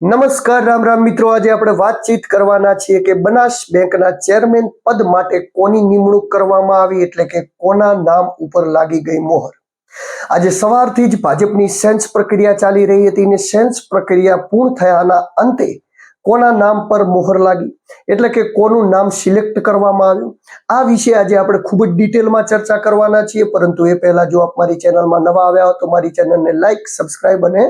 નમસ્કાર, રામ રામ મિત્રો. આજે આપણે વાતચીત કરવાના છીએ કે બનાસ બેંકના ચેરમેન પદ માટે કોની નિમણૂક કરવામાં આવી એટલે કે કોના નામ ઉપર લાગી ગઈ મોહર? આજે સવારથી જ ભાજપની સેન્સ પ્રક્રિયા ચાલી રહી હતી અને સેન્સ પ્રક્રિયા પૂર્ણ થયાના અંતે કોના નામ પર મોહર લાગી એટલે કે કોનું નામ સિલેક્ટ કરવામાં આવ્યું? આ વિશે આજે આપણે ખૂબ જ ડિટેલમાં ચર્ચા કરવાના છીએ. પરંતુ એ પહેલા જો આપ મારી ચેનલમાં નવા આવ્યા હો તો મારી ચેનલને લાઈક સબસ્ક્રાઈબ અને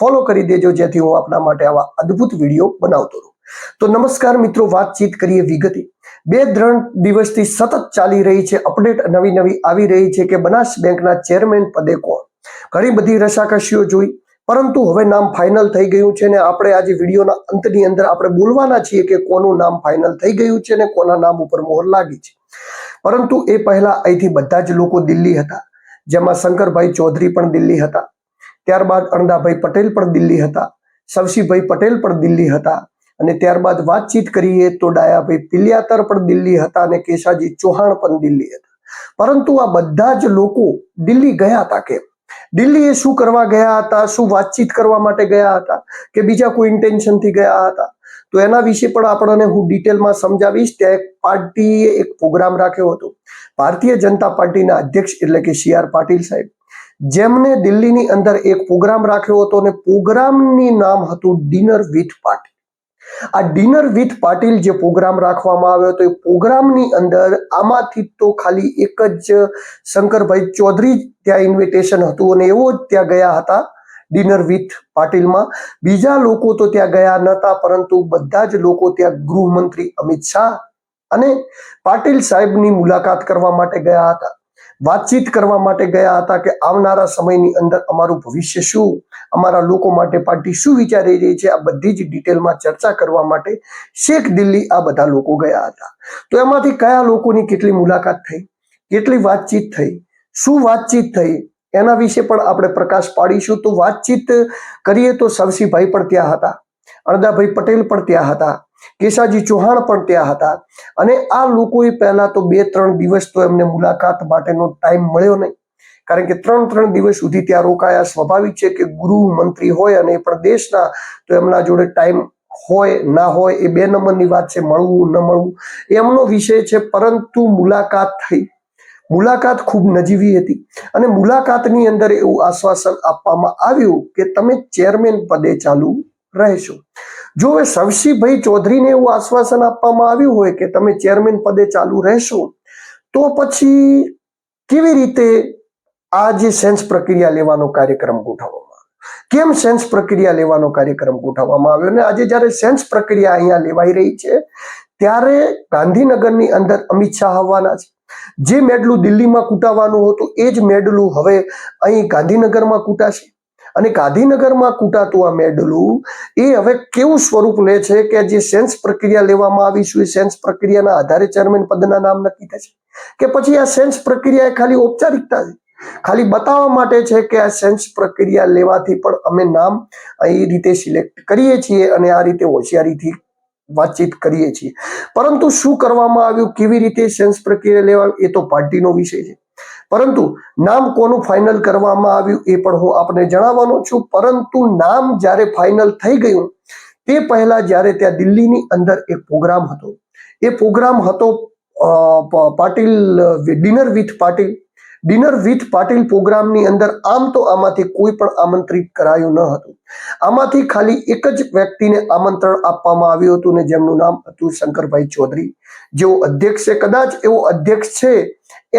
ફોલો કરી દેજો જેથી હું આપના માટે આવા અદ્ભુત વીડિયો બનાવતો રહું. તો નમસ્કાર મિત્રો, વાતચીત કરીએ વિગતે. બે ત્રણ દિવસથી સતત ચાલી રહી છે, અપડેટ નવી નવી આવી રહી છે કે બનાસ બેંકના ચેરમેન પદે કોણ? ઘણી બધી રસાકસીઓ જોઈ, પરંતુ હવે નામ ફાઇનલ થઈ ગયું છે ને આપણે આજે વિડીયોના અંતની અંદર આપણે બોલવાના છીએ કે કોનું નામ ફાઇનલ થઈ ગયું છે ને કોના નામ ઉપર મોહર લાગી છે. પરંતુ એ પહેલા અહીંથી બધા જ લોકો દિલ્હી હતા, જેમાં શંકરભાઈ ચૌધરી પણ દિલ્હી હતા. ત્યારબાદ અણદાભાઈ પટેલ પણ દિલ્હી હતા સવસીભાઈ પટેલ પણ દિલ્હી હતા અને ત્યારબાદ વાતચીત કરીએ તો ડાયાભાઈ પિલિયાતર પણ દિલ્હી હતા અને કેશાજી ચૌહાણ પણ દિલ્હી હતા. પરંતુ આ બધા જ લોકો દિલ્હી ગયા હતા કેમ? દિલ્હી એ શું કરવા ગયા હતા? શું વાતચીત કરવા માટે ગયા હતા? કે બીજા કોઈ ઇન્ટેન્શનથી ગયા હતા? તો એના વિશે પણ આપણને હું ડિટેલમાં સમજાવીશ. ત્યાં એક પાર્ટીએ એક પ્રોગ્રામ રાખ્યો હતો. ભારતીય જનતા પાર્ટીના અધ્યક્ષ એટલે કે સી આર પાટીલ સાહેબ. જેમને દિલ્હીની અંદર એક પ્રોગ્રામ રાખ્યો હતો અને પ્રોગ્રામની નામ હતું ડિનર વિથ પાટીલ. આ ડિનર વિથ પાટીલ જે પ્રોગ્રામ રાખવામાં આવ્યો હતો, એ પ્રોગ્રામની અંદર આમાંથી તો ખાલી એક જ શંકરભાઈ ચૌધરી ત્યાં ઇન્વિટેશન હતું અને એવો જ ત્યાં ગયા હતા ડિનર વિથ પાટીલમાં. બીજા લોકો તો ત્યાં ગયા નહોતા પરંતુ બધા જ લોકો ત્યાં ગૃહમંત્રી અમિત શાહ અને પાટીલ સાહેબની મુલાકાત કરવા માટે ગયા હતા. વાતચીત કરવા માટે ગયા હતા કે આવનારા સમયની અંદર અમારું ભવિષ્ય શું? અમારા લોકો માટે પાર્ટી શું વિચારી રહી છે? આ બધી જ ડિટેલમાં ચર્ચા કરવા માટે શેખ દિલ્હી આ બધા લોકો ગયા હતા. તો એમાંથી કયા લોકોની કેટલી મુલાકાત થઈ? કેટલી વાતચીત થઈ? શું વાતચીત થઈ? એના વિશે પણ આપણે પ્રકાશ પાડીશું. તો વાતચીત કરીએ તો સવસીભાઈ પણ ત્યાં હતા. અણદાભાઈ પટેલ પણ ત્યાં હતા. કેશાજી ચૌહાણ પણ ત્યાં હતા. અને આ લોકોએ પહેલા તો બે ત્રણ દિવસ તો એમને મુલાકાત માટેનો ટાઈમ મળ્યો નહીં. કારણ કે ત્રણ ત્રણ દિવસ સુધી ત્યાં રોકાયા. સ્વાભાવિક છે કે ગૃહમંત્રી હોય અને એ પણ દેશના તો એમના જોડે ટાઈમ હોય, ના હોય, એ બે નંબરની વાત છે, મળવું, ન મળવું. એમનો વિષય છે, પરંતુ મુલાકાત થઈ. મુલાકાત ખૂબ નજીવી હતી. અને મુલાકાતની અંદર એવું આશ્વાસન આપવામાં આવ્યું કે તમે ચેરમેન પદે ચાલુ રહેશો. જો હવે સવસીભાઈ ચૌધરીને એવું આશ્વાસન આપવામાં આવ્યું હોય કે તમે ચેરમેન પદે ચાલુ રહેશો, તો પછી કેવી રીતે આ જે સેન્સ પ્રક્રિયા લેવાનો કાર્યક્રમ ગોઠવવામાં કેમ સેન્સ પ્રક્રિયા લેવાનો કાર્યક્રમ ગોઠવવામાં આવ્યો? અને આજે જ્યારે સેન્સ પ્રક્રિયા અહીંયા લેવાઈ રહી છે, ત્યારે ગાંધીનગરની અંદર અમિત શાહ આવવાના છે. જે મેડલું દિલ્હીમાં કૂટાવાનું હતું, એ જ મેડલું હવે અહીં ગાંધીનગરમાં કૂટાશે. અને ગાંધીનગરમાં કૂટાતું આ મેડલું, એ હવે કેવું સ્વરૂપ લે છે કે જે સેન્સ પ્રક્રિયા લેવામાં આવીશું એ સેન્સ પ્રક્રિયાના આધારે ચેરમેન પદના નામ નક્કી થશે કે પછી આ સેન્સ પ્રક્રિયા એ ખાલી ઔપચારિકતા છે? ખાલી બતાવવા માટે છે કે આ સેન્સ પ્રક્રિયા લેવાથી પણ અમે નામ એ રીતે સિલેક્ટ કરીએ છીએ અને આ રીતે હોશિયારીથી વાતચીત કરીએ છીએ. પરંતુ શું કરવામાં આવ્યું, કેવી રીતે સેન્સ પ્રક્રિયા લેવા, એ તો પાર્ટીનો વિષય છે. પરંતુ નામ કોનું ફાઇનલ કરવામાં આવ્યું એ પણ હું આપને જણાવવાનો છું. પરંતુ નામ જ્યારે ફાઇનલ થઈ ગયું, તે પહેલા જ્યારે ત્યાં દિલ્હીની અંદર એક પ્રોગ્રામ હતો. એ પ્રોગ્રામ હતો Patil dinner with Patil. Dinner with Patil પ્રોગ્રામની અંદર આમ તો આમાંથી કોઈ પણ આમંત્રિત કરાયું ન હતું. આમાંથી ખાલી એક જ વ્યક્તિને આમંત્રણ આપવામાં આવ્યું હતું ને જેમનું નામ હતું શંકરભાઈ ચૌધરી. જેઓ અધ્યક્ષ છે. કદાચ એવો અધ્યક્ષ છે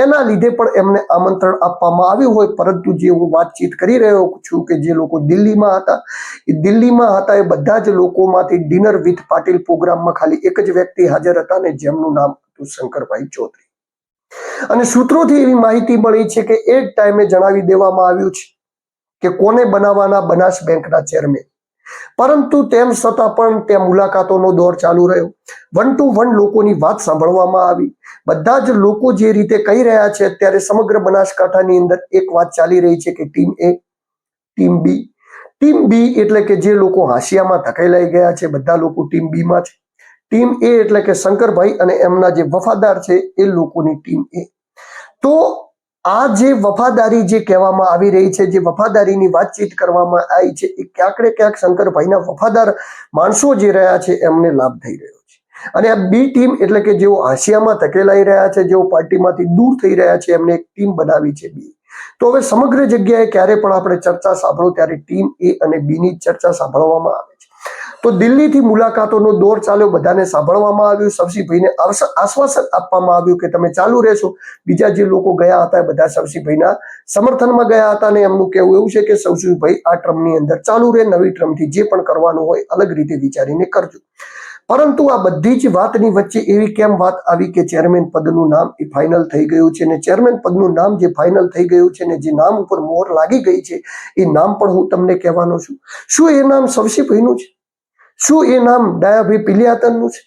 એના લીધે પણ એમને આમંત્રણ આપવામાં આવ્યું હોય, પરંતુ જે હું વાતચીત કરી રહ્યો છું કે જે લોકો દિલ્હીમાં હતા, એ દિલ્હીમાં હતા એ બધા જ લોકોમાંથી ડિનર વિથ પાટીલ પ્રોગ્રામમાં ખાલી એક જ વ્યક્તિ હાજર હતા ને જેમનું નામ હતું શંકરભાઈ ચૌધરી. અને સૂત્રોથી એવી માહિતી મળી છે કે એ જ ટાઈમે જણાવી દેવામાં આવ્યું છે કે કોને બનાવવાના બનાસ બેંકના ચેરમેન? પરંતુ તેમ છતાં પણ તે મુલાકાતોનો દોર ચાલુ રહ્યો. વન ટુ વન લોકોની વાત સાંભળવામાં આવી. બધા જ લોકો જે રીતે કહી રહ્યા છે, અત્યારે સમગ્ર બનાસકાંઠાની અંદર એક વાત ચાલી રહી છે કે team A, team B. Team B એટલે કે જે લોકો હાંસિયામાં ધકેલાઈ ગયા છે, બધા લોકો ટીમ બી માં છે. ટીમ એ એટલે કે શંકરભાઈ અને એમના જે વફાદાર છે એ લોકોની ટીમ એ. તો આ જે વફાદારી જે કહેવામાં આવી રહી છે, જે વફાદારીની વાતચીત કરવામાં આવી છે, એ ક્યાંક ને ક્યાંક શંકરભાઈના વફાદાર માણસો જે રહ્યા છે, એમને લાભ થઈ રહ્યો છે. અને આ બી ટીમ એટલે કે જેઓ હાંસિયામાં ધકેલાઈ રહ્યા છે, જેઓ પાર્ટીમાંથી દૂર થઈ રહ્યા છે, એમને એક ટીમ બનાવી છે બી. તો હવે સમગ્ર જગ્યાએ ક્યારે પણ આપણે ચર્ચા સાંભળો, ત્યારે ટીમ એ અને બી ની ચર્ચા સાંભળવામાં આવે. તો દિલ્હીથી મુલાકાતોનો દોર ચાલ્યો. બધાને સાંભળવામાં આવ્યું. શવસીભાઈને આશ્વાસન આપવામાં આવ્યું કે તમે ચાલુ રહેશો. બીજા જે લોકો ગયા હતા એ બધા શવસીભાઈના સમર્થનમાં ગયા હતા અને એમનું કહેવું એવું છે કે શવસીભાઈ આ ટ્રમની અંદર ચાલુ રહે, નવી ટ્રમથી જે પણ કરવાનું હોય અલગ રીતે વિચારીને કરજો. પરંતુ આ બધી જ વાતની વચ્ચે એવી કેમ વાત આવી કે ચેરમેન પદનું નામ એ ફાઇનલ થઈ ગયું છે ને ચેરમેન પદનું નામ જે ફાઇનલ થઈ ગયું છે ને જે નામ ઉપર મોહર લાગી ગઈ છે એ નામ પણ હું તમને કહેવાનો છું. શું એ નામ શવસીભાઈનું છે? શું એ નામ ડાયાભાઈ પિલિયાતનનું છે?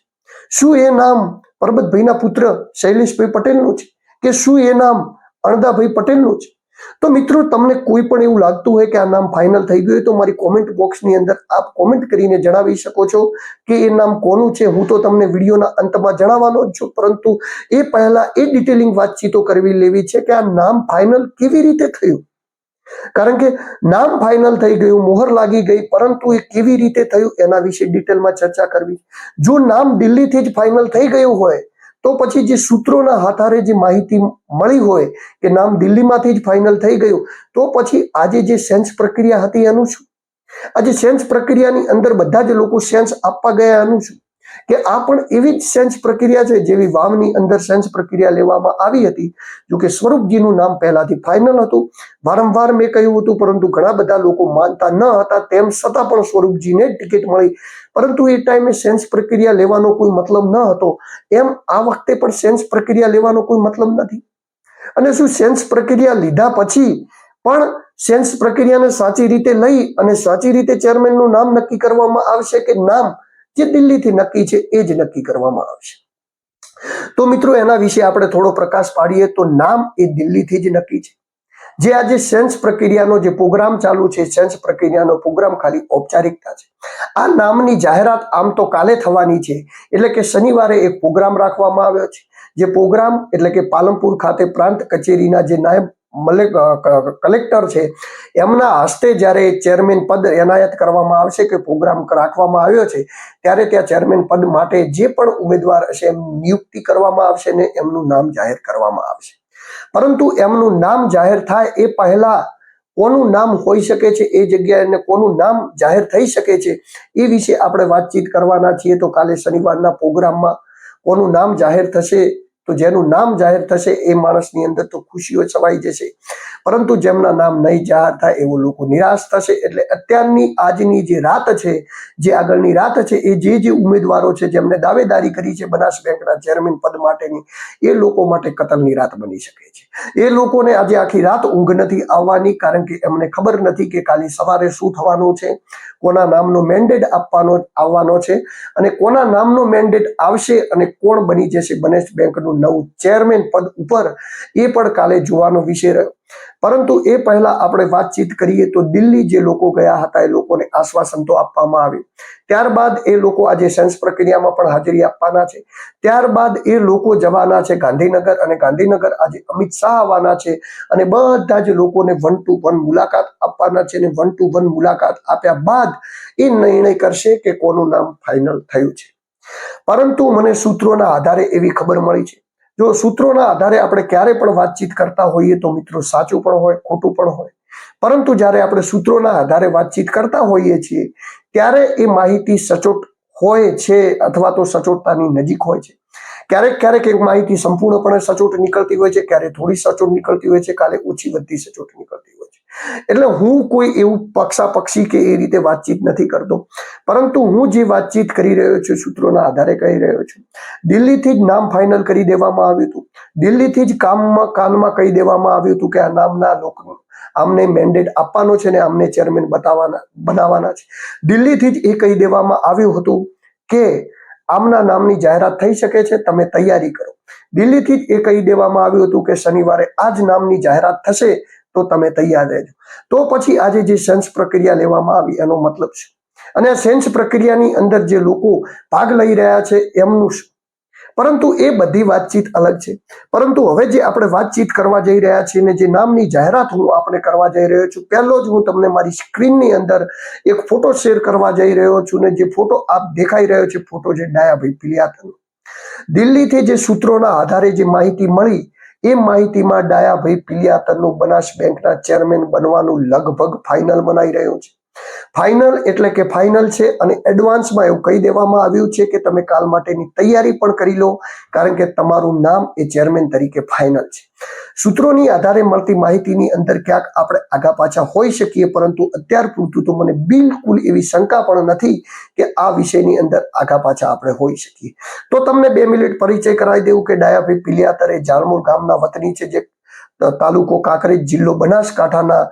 શું એ નામ પરબતભાઈના પુત્ર શૈલેષભાઈ પટેલનું છે? કે શું એ નામ અણદાભાઈ પટેલનું છે? તો મિત્રો, તમને કોઈ પણ એવું લાગતું હોય કે આ નામ ફાઇનલ થઈ ગયું તો મારી કોમેન્ટ બોક્સની અંદર આપ કોમેન્ટ કરીને જણાવી શકો છો કે એ નામ કોનું છે. હું તો તમને વિડીયોના અંતમાં જણાવવાનો જ છું, પરંતુ એ પહેલા એ ડિટેલિંગ વાતચીતો કરવી લેવી છે કે આ નામ ફાઇનલ કેવી રીતે થયું? કારણ કે નામ ફાઇનલ થઈ ગયું, મોહર લાગી ગઈ, પરંતુ એ કેવી રીતે થયું એના વિશે ડિટેલમાં ચર્ચા કરવી. જો નામ દિલ્હીથી જ ફાઇનલ થઈ ગયું હોય, તો પછી જે સૂત્રોના હાથારે જે માહિતી મળી હોય કે નામ દિલ્હીમાંથી જ ફાઇનલ થઈ ગયું, તો પછી આજે જે સેન્સ પ્રક્રિયા હતી એનું શું? આજે સેન્સ પ્રક્રિયાની અંદર બધા જ લોકો સેન્સ આપવા ગયા એનું શું? કે આ પણ એવી જ સેન્સ પ્રક્રિયા છે જેવી વામની અંદર સેન્સ પ્રક્રિયા લેવામાં આવી હતી. જો કે સ્વરૂપજીનું નામ પહેલાથી ફાઇનલ હતું. વારંવાર મેં કહ્યું હતું, પરંતુ ઘણા બધા લોકો માનતા ન હતા. તેમ છતાં પણ સ્વરૂપજીને ટિકિટ મળી. પરંતુ એ ટાઈમે સેન્સ પ્રક્રિયા લેવાનો કોઈ મતલબ ન હતો. એમ આ વખતે પણ સેન્સ પ્રક્રિયા લેવાનો કોઈ મતલબ નથી. અને શું સેન્સ પ્રક્રિયા લીધા પછી પણ સેન્સ પ્રક્રિયાને સાચી રીતે લઈ અને સાચી રીતે ચેરમેનનું નામ નક્કી કરવામાં આવશે કે નામ? જે દિલ્હીથી નક્કી છે, એ જ નક્કી કરવામાં આવશે. તો મિત્રો, એના વિશે આપણે થોડો પ્રકાશ પાડીએ તો નામ એ દિલ્હીથી જ નક્કી છે. જે આજે સેન્સ પ્રક્રિયાનો જે પ્રોગ્રામ ચાલુ છે, સેન્સ પ્રક્રિયાનો પ્રોગ્રામ ખાલી ઔપચારિકતા છે. આ નામની જાહેરાત આમ તો કાલે થવાની છે, એટલે કે શનિવારે એક પ્રોગ્રામ રાખવામાં આવ્યો છે. જે પ્રોગ્રામ એટલે કે પાલનપુર ખાતે પ્રાંત કચેરીના જે નાયબ કલેક્ટર છે, એમના હસ્તે જ્યારે ચેરમેન પદ એનાયત કરવામાં આવશે કે પ્રોગ્રામ રાખવામાં આવ્યો છે, ત્યારે ત્યાં ચેરમેન પદ માટે જે પણ ઉમેદવાર હશે, એમ નિયુક્તિ કરવામાં આવશે ને એમનું નામ જાહેર કરવામાં આવશે. પરંતુ એમનું નામ જાહેર થાય એ પહેલા કોનું નામ હોઈ શકે છે, એ જગ્યાએ કોનું નામ જાહેર થઈ શકે છે, એ વિશે આપણે વાતચીત કરવાના છીએ તો કાલે શનિવારના પ્રોગ્રામમાં કોનું નામ જાહેર થશે તો જેનું નામ જાહેર થશે એ માણસની અંદર તો ખુશીઓ છવાઈ જશે. પરંતુ જેમના નામ નહીં જાહેર થાય એવો લોકો નિરાશ થશે. એટલે અત્યારની આજની જે રાત છે, જે આગળની રાત છે, એ જે જે ઉમેદવારો છે જેમને દાવેદારી કરી છે બનાસ બેંકના ચેરમેન પદ માટેની, એ લોકો માટે કતલની રાત બની શકે છે. એ લોકોને આજે આખી રાત ઊંઘ નથી આવવાની કારણ કે એમને ખબર નથી કે કાલે સવારે શું થવાનું છે, કોના નામનો મેન્ડેટ આપવાનો, આવવાનો છે અને કોના નામનો મેન્ડેટ આવશે અને કોણ બની જશે બનેશ બેંકનું નવું ચેરમેન પદ ઉપર એ પણ કાલે જોવાનો વિષય રહ્યો. પરંતુ એ પહેલા આપણે વાતચીત કરીએ તો દિલ્હી જે લોકો ગયા હતા એ લોકોને આશ્વાસન તો આપવામાં આવ્યું. ત્યારબાદ એ લોકો આજે સેન્સ પ્રક્રિયામાં પણ હાજરી આપવાના છે. ત્યારબાદ એ લોકો જવાના છે ગાંધીનગર અને ગાંધીનગર આજે અમિત શાહ આવવાના છે અને બધા જ લોકોને વન ટુ વન મુલાકાત આપવાના છે અને વન ટુ વન મુલાકાત આપ્યા બાદ એ નિર્ણય કરશે કે કોનું નામ ફાઇનલ થયું છે. પરંતુ મને સૂત્રોના આધારે એવી ખબર મળી છે જો સૂત્રોના આધારે આપણે ક્યારે પણ વાતચીત કરતા હોઈએ તો મિત્રો સાચું પણ હોય, ખોટું પણ હોય. પરંતુ જ્યારે આપણે સૂત્રોના આધારે વાતચીત કરતા હોઈએ છીએ, ત્યારે એ માહિતી સચોટ હોય છે અથવા તો સચોટતાની નજીક હોય છે. ક્યારેક ક્યારેક એક માહિતી સંપૂર્ણપણે સચોટ નીકળતી હોય છે, ક્યારેક થોડી સચોટ નીકળતી હોય છે, કાલે ઓછી વધતી સચોટ નીકળતી એટલે હું કોઈ એવું પક્ષાપક્ષી કે એ રીતે વાતચીત નથી કરતો. પરંતુ હું જે વાતચીત કરી રહ્યો છું, સૂત્રોના આધારે કહી રહ્યો છું, દિલ્હીથી જ નામ ફાઇનલ કરી દેવામાં આવ્યું હતું. દિલ્હીથી જ કામમાં, કાનમાં કહી દેવામાં આવ્યું હતું કે આ નામના લોકો આમને મેન્ડેટ આપવાનો છે ને આમને ચેરમેન બતાવવાના, બનાવવાના છે. દિલ્હીથી જ એ કહી દેવામાં આવ્યું હતું કે આમના નામની જાહેરાત થઈ શકે છે, તમે તૈયારી કરો. દિલ્હીથી જ એ કહી દેવામાં આવ્યું હતું કે શનિવારે આ જ નામની જાહેરાત થશે તો તમે તૈયાર રહેજો. તો પછી આજે જે સેન્સ પ્રક્રિયા લેવામાં આવી એનો મતલબ છે. અને સેન્સ પ્રક્રિયાની અંદર જે લોકો ભાગ લઈ રહ્યા છે એમનું શું? પરંતુ એ બધી વાતચીત અલગ છે. પરંતુ હવે જે આપણે વાતચીત કરવા જઈ રહ્યા છીએ ને જે નામની જાહેરાત હું આપણે કરવા જઈ રહ્યો છું, પહેલો જ હું તમને મારી સ્ક્રીનની અંદર એક ફોટો શેર કરવા જઈ રહ્યો છું ને જે ફોટો આપ દેખાઈ રહ્યો છે, ફોટો છે ડાયાભાઈ પિલિયાતનો દિલ્હીથી જે સૂત્રોના આધારે જે માહિતી મળી એ માહિતીમાં ડાયાભાઈ પિલિયાતરનું બનાસ બેંકના ચેરમેન બનવાનું લગભગ ફાઇનલ મનાઈ રહ્યું છે. ફાઇનલ એટલે કે ફાઇનલ છે અને એડવાન્સમાં એવું કહી દેવામાં આવ્યું છે કે તમે કાલ માટેની તૈયારી પણ કરી લો, કારણ કે તમારું નામ એ ચેરમેન તરીકે ફાઇનલ છે. સૂત્રોની આધારે મળતી માહિતીની અંદર ક્યાંક આપણે આગા પાછા હોઈ શકીએ, પરંતુ અત્યાર પૂરતું તો મને બિલકુલ એવી શંકા પણ નથી કે આ વિષયની અંદર આગા પાછા આપણે હોઈ શકીએ. તો તમને બે મિનિટ પરિચય કરાવી દેવું કે ડાયાભાઈ પિલિયાતર એ ગામના વતની છે, જે તાલુકો કાંકરેજ જિલ્લો બનાસકાંઠાના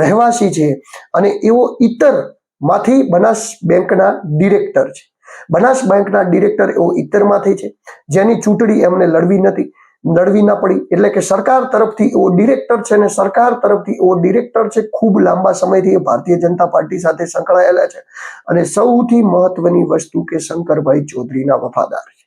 રહેવાસી છે અને એવો ઇતરમાંથી બનાસ બેંકના ડિરેક્ટર છે. બનાસ બેંકના ડિરેક્ટર એવો ઇતરમાંથી છે, જેની ચૂંટણી એમને લડવી નથી. લડવી ના પડી. એટલે કે સરકાર તરફથી એવો ડિરેક્ટર છે ને સરકાર તરફથી એવો ડિરેક્ટર છે ખૂબ લાંબા સમયથી એ ભારતીય જનતા પાર્ટી સાથે સંકળાયેલા છે. અને સૌથી મહત્વની વસ્તુ કે શંકરભાઈ ચૌધરીના વફાદાર છે.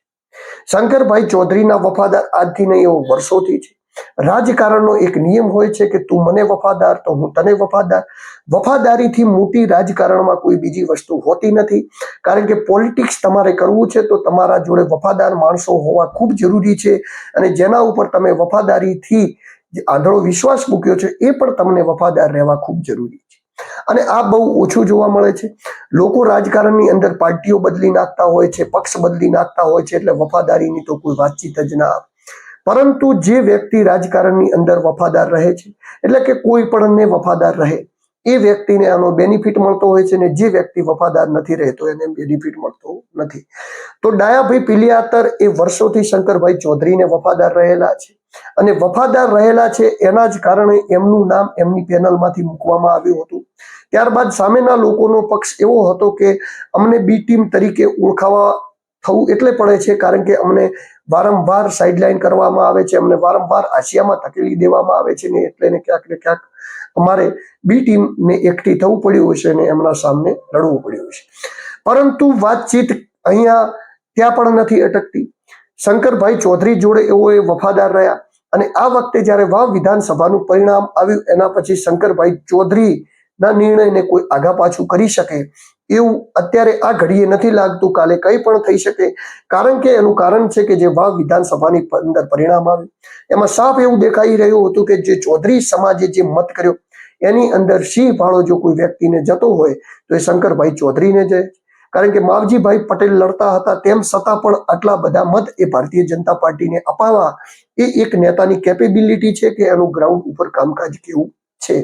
શંકરભાઈ ચૌધરીના વફાદાર આજથી નહીં એવો વર્ષોથી છે. રાજકારણનો એક નિયમ હોય છે કે તું મને વફાદાર, તો હું તને વફાદાર. વફાદારીથી મોટી રાજકારણમાં કોઈ બીજી વસ્તુ હોતી નથી. કારણ કે પોલિટિક્સ તમારે કરવું છે તો તમારા જોડે વફાદાર માણસો હોવા ખૂબ જરૂરી છે અને જેના ઉપર તમે વફાદારીથી આંધળો વિશ્વાસ મૂક્યો છે એ પણ તમને વફાદાર રહેવા ખૂબ જરૂરી છે. અને આ બહુ ઓછું જોવા મળે છે. લોકો રાજકારણની અંદર પાર્ટીઓ બદલી નાખતા હોય છે, પક્ષ બદલી નાખતા હોય છે એટલે વફાદારીની તો કોઈ વાતચીત જ ના આવે. પરંતુ જે વ્યક્તિ રાજકારણની અંદર વફાદાર રહે છે, એટલે કે કોઈ પણને વફાદાર રહે, એ વ્યક્તિને આનો બેનિફિટ મળતો હોય છે ને જે વ્યક્તિ વફાદાર નથી રહેતો એને બેનિફિટ મળતો નથી. તો ડાયાભાઈ પિલિયાતર એ વર્ષોથી શંકરભાઈ ચૌધરીને વફાદાર રહેલા છે અને વફાદાર રહેલા છે એના જ કારણે એમનું નામ એમની પેનલમાંથી મૂકવામાં આવ્યું હતું. ત્યારબાદ સામેના લોકોનો પક્ષ એવો હતો કે અમને બી ટીમ તરીકે ઓળખાવા થવું એટલે પડે છે, કારણ કે અમને વારંવાર સાઇડલાઇન કરવામાં આવે છે અમને વારંવાર આશિયામાં ધકેલી દેવામાં આવે છે ને એટલે ને ક્યાંક ને ક્યાંક અમારે બી ટીમને એકઠી થવું પડ્યું હશે અને એમના સામે લડવું પડ્યું હશે. પરંતુ વાતચીત અહીંયા ત્યાં પણ નથી અટકતી. શંકરભાઈ ચૌધરી જોડે એવો એ વફાદાર રહ્યા અને આ વખતે જ્યારે વાવ વિધાનસભાનું પરિણામ આવ્યું એના પછી શંકરભાઈ ચૌધરીના નિર્ણયને કોઈ આગા પાછું કરી શકે એવું અત્યારે આ ઘડીએ નથી લાગતું. કાલે કંઈ પણ થઈ શકે. કારણ કે એનું કારણ છે કે જે વાવ વિધાનસભાની અંદર પરિણામ આવ્યું. એમાં સાફ એવું દેખાઈ રહ્યું હતું કે જે ચૌધરી સમાજે જે મત કર્યો, એની અંદર સિંહ ફાળો જો કોઈ વ્યક્તિને જતો હોય, તો એ શંકરભાઈ ચૌધરીને જાય કારણ કે માવજીભાઈ પટેલ લડતા હતા, તેમ છતાં પણ આટલા બધા મત એ ભારતીય જનતા પાર્ટીને અપાવવા એ એક નેતાની કેપેબિલિટી છે કે એનું ગ્રાઉન્ડ ઉપર કામકાજ કેવું છે.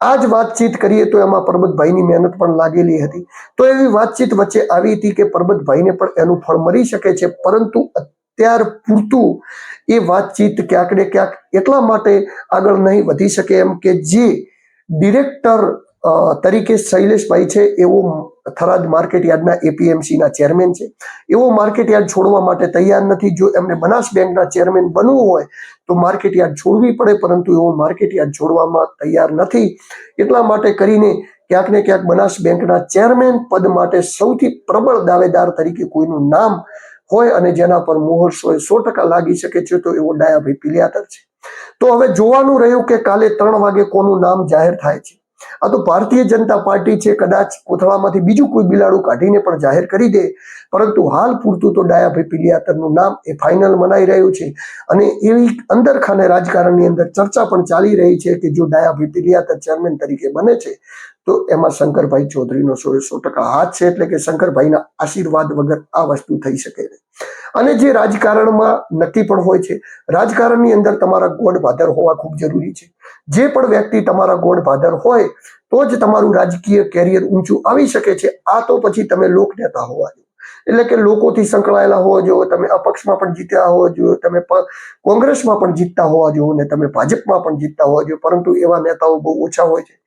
આ જ વાતચીત કરીએ તો એમાં પરબતભાઈની મહેનત પણ લાગેલી હતી. તો એવી વાતચીત વચ્ચે આવી હતી કે પરબતભાઈને પણ એનું ફળ મળી શકે છે, પરંતુ અત્યાર પૂરતું એ વાતચીત ક્યાંક ને ક્યાંક એટલા માટે આગળ નહીં વધી શકે એમ કે જે ડિરેક્ટર તરીકે શૈલેષભાઈ છે એવો થરાદ માર્કેટ યાર્ડના એપીએમસીના ચેરમેન છે. એવો માર્કેટ યાર્ડ છોડવા માટે તૈયાર નથી. જો એમને બનાસ બેંકના ચેરમેન બનવું હોય, તો માર્કેટ યાર્ડ છોડવી પડે, પરંતુ એવો માર્કેટ યાર્ડ છોડવામાં તૈયાર નથી. એટલા માટે કરીને ક્યાંક ને ક્યાંક બનાસ બેંકના ચેરમેન પદ માટે સૌથી પ્રબળ દાવેદાર તરીકે કોઈનું નામ હોય અને જેના પર મોહર સો સો ટકા લાગી શકે છે, તો એવો ડાયાભાઈ પિલિયાતર છે. તો હવે જોવાનું રહ્યું કે કાલે ત્રણ વાગે કોનું નામ જાહેર થાય છે. આ તો ભારતીય જનતા પાર્ટી છે, કદાચ કોથળામાંથી બીજું કોઈ બિલાડું કાઢીને પણ જાહેર કરી દે. પરંતુ હાલ પૂરતું તો ડાયાભાઈ નામ એ ફાઇનલ મનાઈ રહ્યું છે. અને એવી અંદરખાને રાજકારણની અંદર ચર્ચા પણ ચાલી રહી છે કે જો ડાયાભાઈ પિલિયાતર ચેરમેન તરીકે બને છે, તો એમાં શંકરભાઈ ચૌધરીનો સો સો ટકા હાથ છે, એટલે કે શંકરભાઈના આશીર્વાદ વગર આ વસ્તુ થઈ શકે નહીં. અને જે રાજકારણમાં નક્કી પણ હોય છે, રાજકારણની અંદર તમારા ગોડ ભાદર હોવા ખૂબ જરૂરી છે. જે પણ વ્યક્તિ તમારા ગોળ ભાદર હોય, તો જ તમારું રાજકીય કેરિયર ઊંચું આવી શકે છે. આ તો પછી તમે લોકનેતા હોવા જોઈએ. એટલે કે લોકોથી સંકળાયેલા હોવા જોઈએ, તમે અપક્ષમાં પણ જીત્યા હોવા જોઈએ, તમે કોંગ્રેસમાં પણ જીતતા હોવા જોઈએ ને તમે ભાજપમાં પણ જીતતા હોવા જોઈએ. પરંતુ એવા નેતાઓ બહુ ઓછા હોય છે.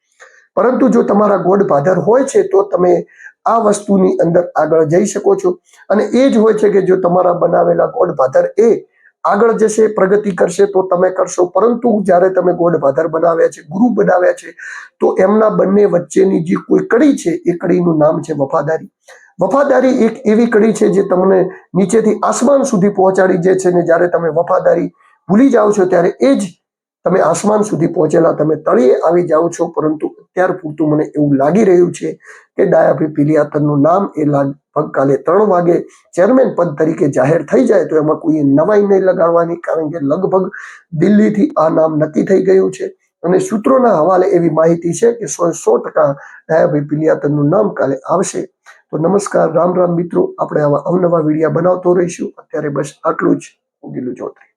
પરંતુ જો તમારા ગોડ ભાદર હોય છે, તો તમે આ વસ્તુની અંદર આગળ જઈ શકો છો. અને એ જ હોય છે કે જો તમારા બનાવેલા ગોડ ભાદર એ આગળ જશે પ્રગતિ કરશે તો તમે કરશો. પરંતુ જ્યારે તમે ગોડ ફાધર બનાવ્યા છે, ગુરુ બનાવ્યા છે, તો એમના બંને વચ્ચેની જે કોઈ કડી છે, એ કડીનું નામ છે વફાદારી. વફાદારી એક એવી કડી છે જે તમને નીચેથી આસમાન સુધી પહોંચાડી જે છે ને જ્યારે તમે વફાદારી ભૂલી જાઓ છો, ત્યારે એ જ તમે આસમાન સુધી પહોંચેલા તમે તળિયે આવી જાઓ છો, પરંતુ અત્યાર પૂરતું મને એવું લાગી રહ્યું છે કે ડાયાભી પિલિયાતરનું નામ એ કાલે ત્રણ વાગે ચેરમેન પદ તરીકે જાહેર થઈ જાય તો એમાં કોઈ નવાઈ નહીં લગાડવાની, કારણ કે લગભગ દિલ્હીથી આ નામ નક્કી થઈ ગયું છે. અને સૂત્રોના હવાલે એવી માહિતી છે કે સો સો ટકા ડાયાભાઈ પિલિયાતરનું નામ કાલે આવશે. તો નમસ્કાર, રામ રામ મિત્રો, આપણે આવા અવનવા વિડીયા બનાવતો રહીશું. અત્યારે બસ આટલું જ. ગીલું ચૌધરી.